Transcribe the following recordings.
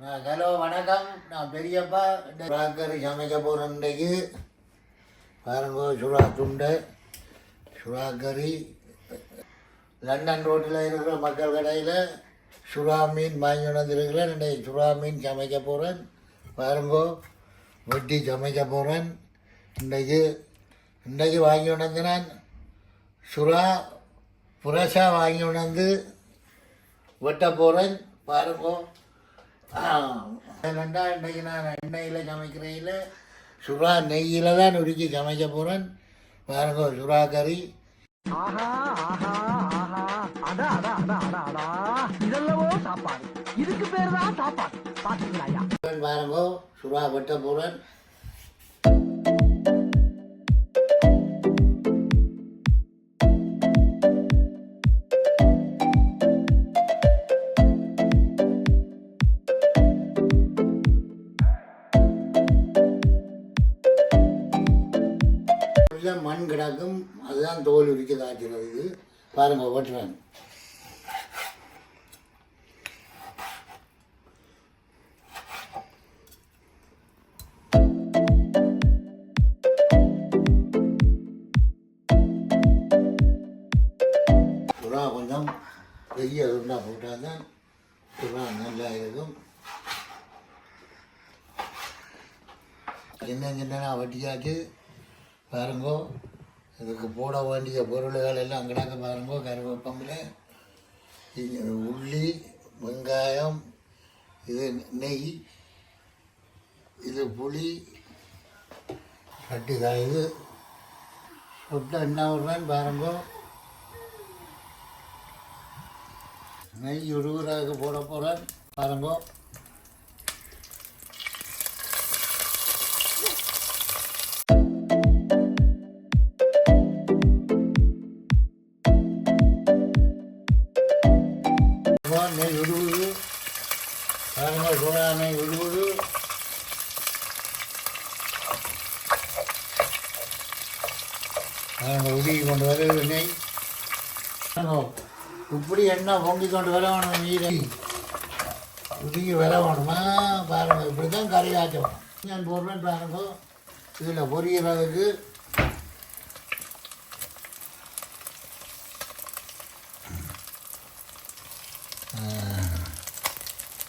Hello வணக்கம். நான் பெரியப்பா. கறி சமைக்க போகிறேன் இன்றைக்கு. பாருங்க சுறா துண்டு கறி. லண்டன் ரோட்டில் இருக்கிற மக்கள் கடையில் சுறா மீன் வாங்கி வந்துருக்கிறேன். இன்றைக்கு சுறா மீன் சமைக்க போகிறேன் பாருங்கோ வட்டி சமைக்க போகிறேன் இன்றைக்கு இன்றைக்கு வாங்கி கொண்டு நான் சுறா புரஷாக வாங்கி கொண்டு வெட்ட போகிறேன் பாருங்கோ. என்னண்டா இன்றைக்கு நான் எண்ணெயில் சமைக்கிறதில் சுறா நெய்யில் தான் உருக்கி சமைக்க போகிறேன் பாருங்க சுறா கறி. ஆஹா ஆஹா ஆஹா. அடா அடா அடா அடா அடா. இதெல்லவோ சாப்பாடு. இதுக்கு பேர் தான் சாப்பாடு. பாருங்க சுறா வெட்ட போகிறேன் கொஞ்சம் மண் கிடக்கும். அதுதான் தோல் உரிக்க காய்ச்சிறது இது பாருங்க ஓட்டுறாங்க. புறா கொஞ்சம் பெரிய உருண்டா போட்டால் தான் சுறா நல்லா இருக்கும். சின்ன சின்னதாக வட்டியாச்சு. பாருங்கோ இதுக்கு போட வேண்டிய பொருள்கள் எல்லாம் அங்கடாக்க பாருங்கோ கருவேப்பம்பில் உள்ளி வெங்காயம் இது நெய் இது புளி கட்டி இது. சுட்ட என்ன விடுறேன்னு பாருங்கோ. நெய் உருகுறதுக்கு போட போகிறேன் பாருங்கோ. நெய் உருகுது அதனால் சுறா நெய் உருகுது பாருங்க உருகி கொண்டு வரது நெய் இப்படி எண்ணெய் பொங்கி கொண்டு வர வேணும் நீரை? உருகி வர வேணுமா? பாருங்கள் இப்படி தான் கறி ஆச்சணும் நான் போடுறேன் பாருங்க. இதில் பொரியறதுக்கு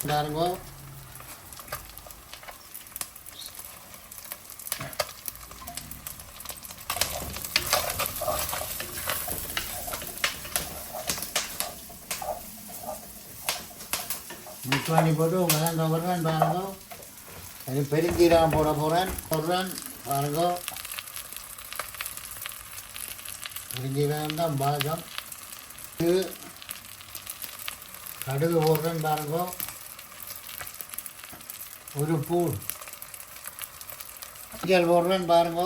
பாருங்க. மிக்ஸ் பண்ணி போட்டு தான் விடுறேன் பாருங்க. அது பெருங்கீரகம் போட போகிறேன் போடுறேன் பாருங்க. பெருங்கீரகம் தான் பாகம் கடுகு போடுறேன் பாருங்க. ഒരു പൂൾ. ஜல்போடுன்னு பாருங்க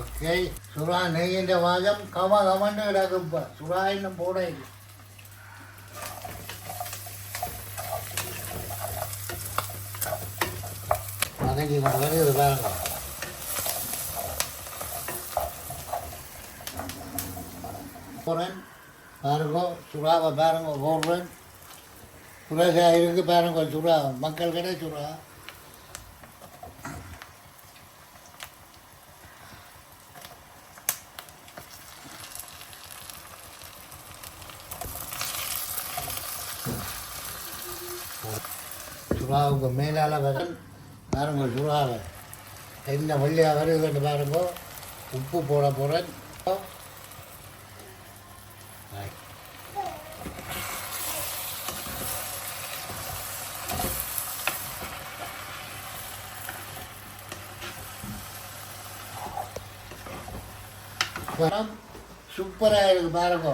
ஓகே சுறா நெய்யின்ற வாதம் கம கமன்னு கிடக்கும் இப்போ சுறா இன்னும் போட இல்லை வதக்கி வதக்கி இது பாருங்க போகிறேன் பாருங்க சுறாவை பாருங்க போடுறேன் சுரேஷா இருக்கு பாருங்க சுறா. மக்கள் கடை சுறா. சுறாவுக்கு மேலால் வர பாருங்க சுறாவை என்ன வழியாக வருதுன்னு பாருங்க உப்பு போட போகிறேன் படம் சூப்பராக இருக்கு பாருங்க.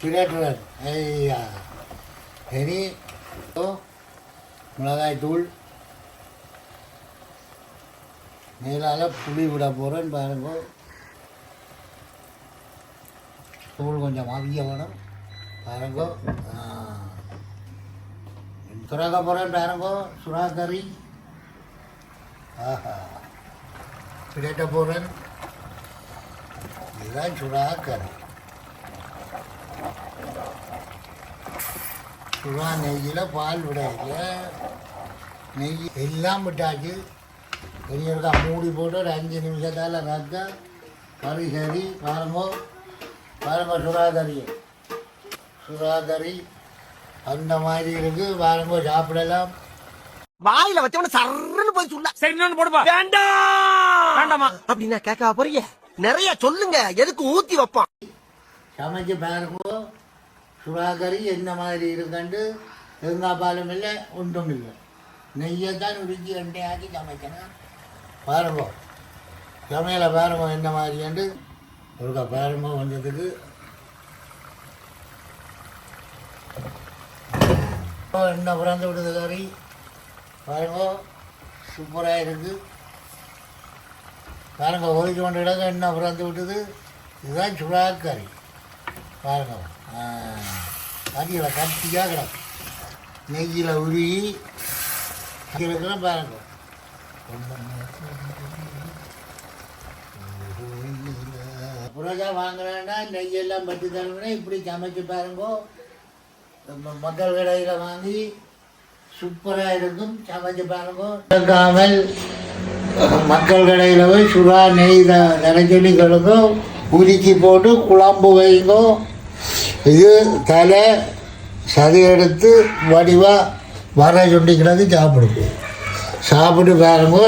திரேட்டர் ஐயா. இனி ஓ, மிளகாய் தூள் மேலால் புளி விட போகிறேன்னு பாருங்க. தூள் கொஞ்சம் அவிய வேணும் பாருங்க. சுரங்க சுறாக்க போகிறேன் பாருங்க. சுறா கறி. ஆஹா. பிளேட்டை போகிறேன் இதுதான் சுறா கறி சுறா நெய்யில் பால் விடாது நெய் எல்லாம் விட்டாச்சு. பெரியவர்க்கா மூடி போட்டு ஒரு அஞ்சு நிமிஷத்தால் ரத்த கறி சரி பாருங்கோ பாருங்க சுறாதரி சுறாதரி அந்த மாதிரி இருக்கு. பாருங்க சாப்பிடலாம். வாயில வச்சவன சர்ன்னு போய் சொல்ல சரி இன்னொன்னு போடுப்பா. வேண்டாம்! வேண்டாமா அப்படின்னா கேட்க போறீங்க. நிறைய சொல்லுங்க. எதுக்கு ஊத்தி வைப்பான் சமைச்சு பாருங்க. சுறாகரி என்ன மாதிரி இருக்கண்டு? தேங்காய் பாலும் இல்லை ஒன்றும் இல்லை. நெய்யை தான் உரிச்சி எண்ணெயாக்கி சமைக்கணும். பாருங்கோ. சமையலை பாருங்க என்ன மாதிரியாண்டு ஒருக்கா பாருங்க வந்ததுக்கு. என்ன பிறந்து விடுது கறி? பாருங்க. சூப்பராக இருக்குது பாருங்க ஒதுக்கி கொண்டு இடங்க என்ன பிறந்து விட்டுது? இதுதான் சுறாக்கறி பாருங்க கறியில் கட்டியாக கிடக்கும் நெய்யில் உருகி இருக்கிறேன் பாருங்க. புரோஜா வாங்குறேன்னா நெய்யெல்லாம் பட்டி தரணும்னா இப்படி சமைச்சு பாருங்க. நம்ம மக்கள் கடையில் வாங்கி சூப்பராக இருக்கும் சமைச்சு பாருங்க. கேட்காமல் மக்கள் கடையில் போய் சுறா நெய் த- தர சொல்லி உருக்கி போட்டு குழம்பு வைங்கோ. இது தலை சதி எடுத்து வடிவாக வர சுண்டிக்கிறது சாப்பிடுங்க சாப்பிட்டு பாருங்க